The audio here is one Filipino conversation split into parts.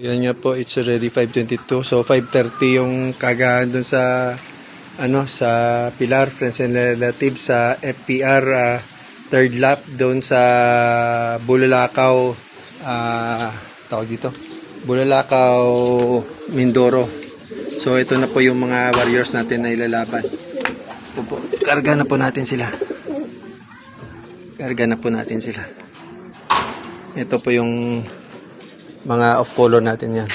Yan nga po, it's already 5.22. So, 5.30 yung kagahan dun sa, ano, sa Pilar, Friends and Relatives, sa FPR, ah, third lap doon sa Bulalakaw, ah, tawag dito, Bulalakaw, Mindoro. So, ito na po yung mga warriors natin na ilalaban. Ito po, Karga na po natin sila. Karga na po natin sila. Ito po yung mga off color natin yan.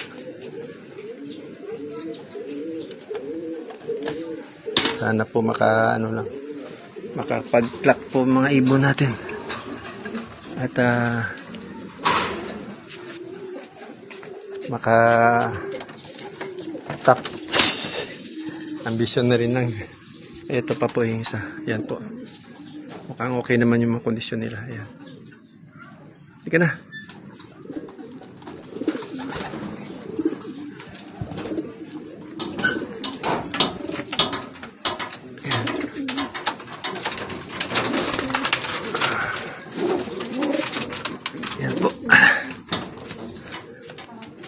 Sana po maka ano lang makapag-clock po mga ibon natin. At ah maka top ambisyon na rin lang. Ito pa po yung isa. Yan po. Mukhang okay naman yung mga kondisyon nila. Ayan. Sige na.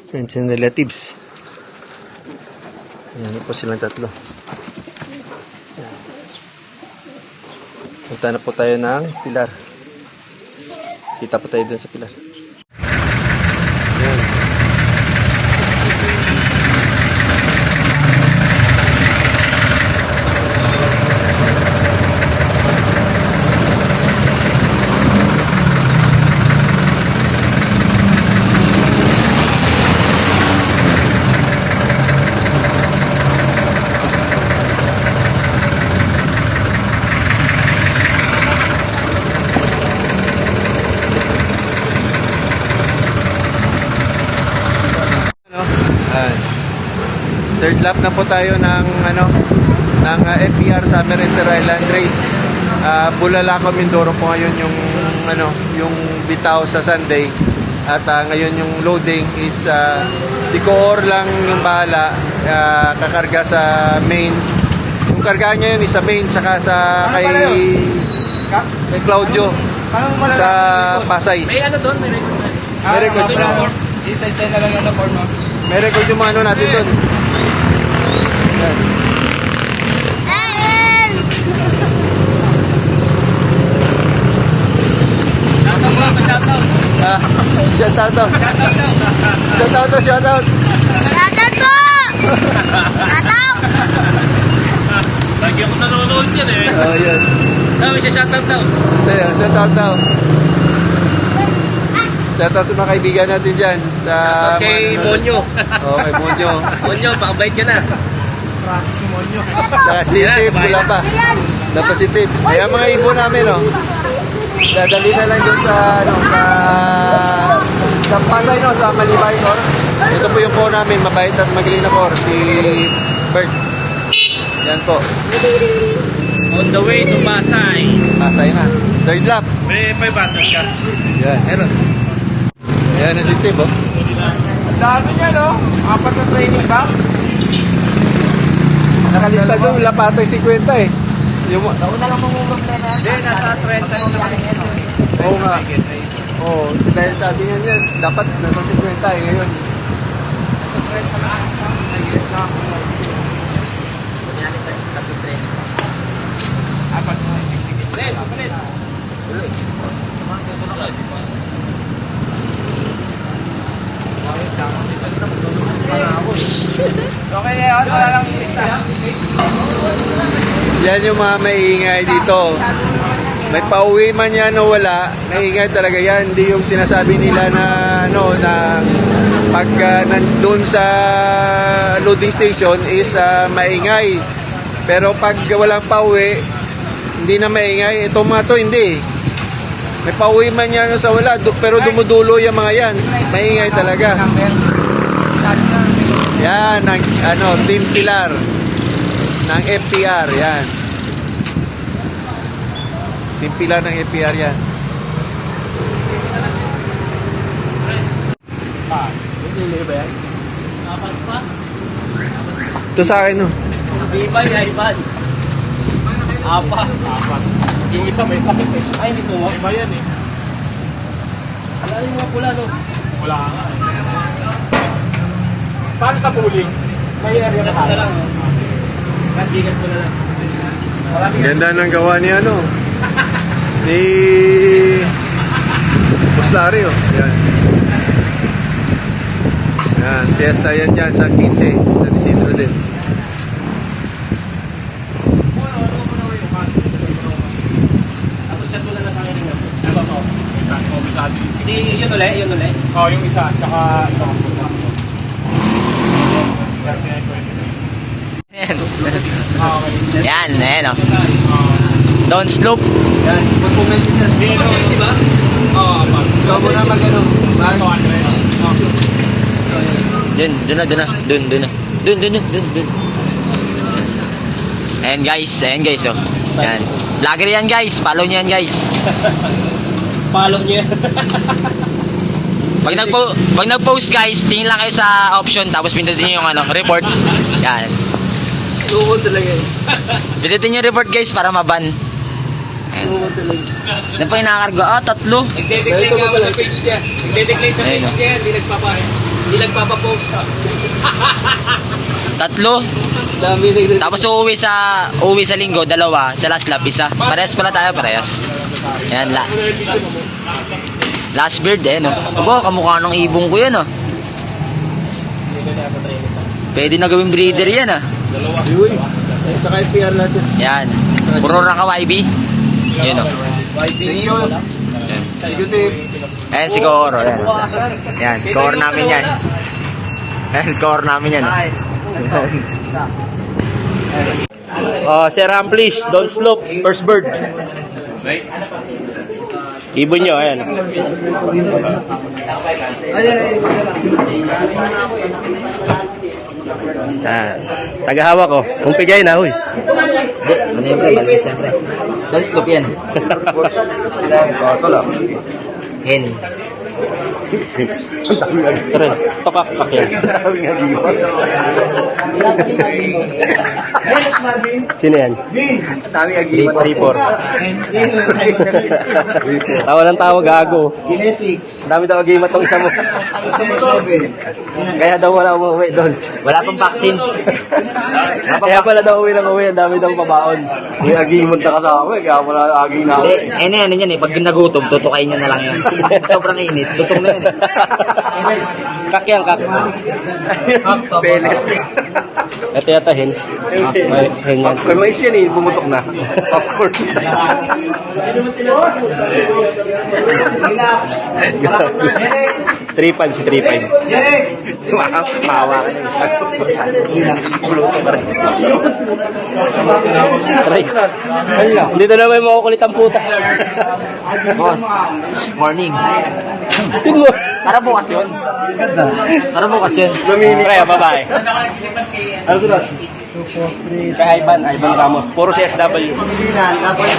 Friends and relatives. Yan po silang tatlo. Yan. Punta na po tayo ng pilar. Kita po tayo dun sa pilar. Yan. Ano? Ayan. Third lap na po tayo ng ano ng uh, FPR Summer Inter Island Race. Uh, Bulalakaw Mindoro po ngayon yung ano yung bitaw sa Sunday at ah, ngayon yung loading is ah, si Coor lang yung bahala ah, kakarga sa main yung karga niya yun is sa main tsaka sa kay kay Claudio sa Pasay May ano doon? May record na. May record. Isa-isa na lang yung form mo. May record yung mga ano natin doon. Pa-shoutout. Ah, shout out. Shout out shout out. Po! Shoutout! Lagi ako nanonood yan eh. Oh, yan. Dami siya shoutout daw. Sa'yo, shout out daw. Shout out sa mga kaibigan natin dyan. Sa Kay mga- Monyo. Oo, kay Monyo. Monyo, pakabait ka na. Saka si Yan, Tip, sabay. wala pa. Wala pa si Tip. Kaya mga ibon namin, oh. Dadali na lang doon sa, ano, sa, sa Pasay, no, sa Malibay, no. Ito po yung core namin, mabait at magaling na core, si Bert. Yan po, On the way to Pasay. Pasay na. Third lap. May 500 ka. Yan. Meron. Ayan na si Tip, oh. Ang dami niya, no? Apat na training box. Nakalista doon, wala pa ata yung 50 eh. Yung, Nauna lang mangungog na na. Hindi, nasa 30 na lang. Oo nga. Oo, dahil sabi nga niya, dapat nasa 50 eh, ngayon. Nasa 30 na. Ayun, sa ako. Sabi natin, tatlo training box. Apat na, siksik. Ulit, ulit. Okay, yun. Wala lang isa. Yan yung mga maingay dito. May pauwi man yan o wala, maingay talaga yan. Hindi yung sinasabi nila na ano na pag uh, nandun sa loading station is ah, maingay. Pero pag walang pauwi, hindi na maingay. Ito mga to hindi. May pauwi man yan sa wala, du- pero dumudulo yung mga yan. Maingay talaga. Yan, ang ano, Team Pilar ng FPR, yan. Team Pilar ng FPR yan. Ito sa akin, no. Di ba iPad? Apat. Apat. Yung isa may sakit eh. Ay, hindi ko. Iba yan eh. Wala yung mga pula no? Wala nga eh. Paano sa pooling? May area na na lang. Gas bigas ko na lang. Ganda ng gawa ni ano. Ni Buslario. Yan. Yan. Fiesta yan dyan sa 15. Sa Isidro din. Tapos chat mo na lang sa akin ng Ano to? Si, yun ulit, yun ulit. Oo, oh, yung isa. Tsaka ito. Yan, ayan o. Don't slope. Yan. Mag-comment yan. Di ba? Oo, pa. Ikaw mo na mag-ano. Dun, dun na, dun na. Dun, dun na. Dun, dun, dun, dun, dun. Ayan guys, ayan guys oh. Yan. Vlogger yan guys, follow nyo yan guys. Follow niya. Pag nagpo pag nag-post guys, tingin lang kayo sa option tapos pindutin niyo yung ano, report. Yan. Tuwod talaga eh. Pindutin niyo yung report guys para maban. Tuwod talaga. Ano pa yung nakakarga? Ah, tatlo. Nagde-decline nga ako sa page niya. Nagde-decline sa page oh. niya. Hindi nagpapa... Hindi nagpapa-post. Tatlo. Dami nag Tapos uuwi sa uuwi sa linggo, dalawa. Sa last lap, isa. Parehas pala tayo, parehas. Yan, la. Last bird, eh, no? Aba, kamukha ng ibong ko yan, ah. Pwede na gawing breeder yan, ah. Uy. Eh, Saka FPR natin. Yan. Puro na ka, YB. Yun, oh. Thank you. Thank you, Dave. Ayan si Koro. Yan. Yan, core namin yan. Ayan, core namin yan. oh. Uh, Sir Ramplis, don't slope, first bird. Ibon nyo, ayan. Ah, tagahawak ko. Kung pigay na, huy. Hindi, siyempre, balik siyempre. Don't scoop yan. Hen. Tara, pakakak yan. Sino yan? Report. tawa ng tawa, gago. Genetics. Dami daw game atong isa mo. 7. Kaya daw wala umuwi doon. Wala pang vaccine. Kaya pala daw uwi ng uwi, ang dami daw pabaon. Yung agimod na kasama eh, kaya wala aging na Hindi, eh na yan, yan eh. Pag nagutom, tutukayin nyo na lang yan. Sobrang init, lutong na yan. kak yan, kak. Pellet. Ito yata hen. May hen yan. Kung mais yan eh, bumutok na. Popcorn. Three five si three five. Mawa. Try. Dito na may makukulit ang puta. Boss, morning. Tingin mo. Para bukas yun. Para bukas yun. Kaya babae. Ano sunod? Kay Ivan, Ivan Ramos. Puro si SW. Hindi na, dapat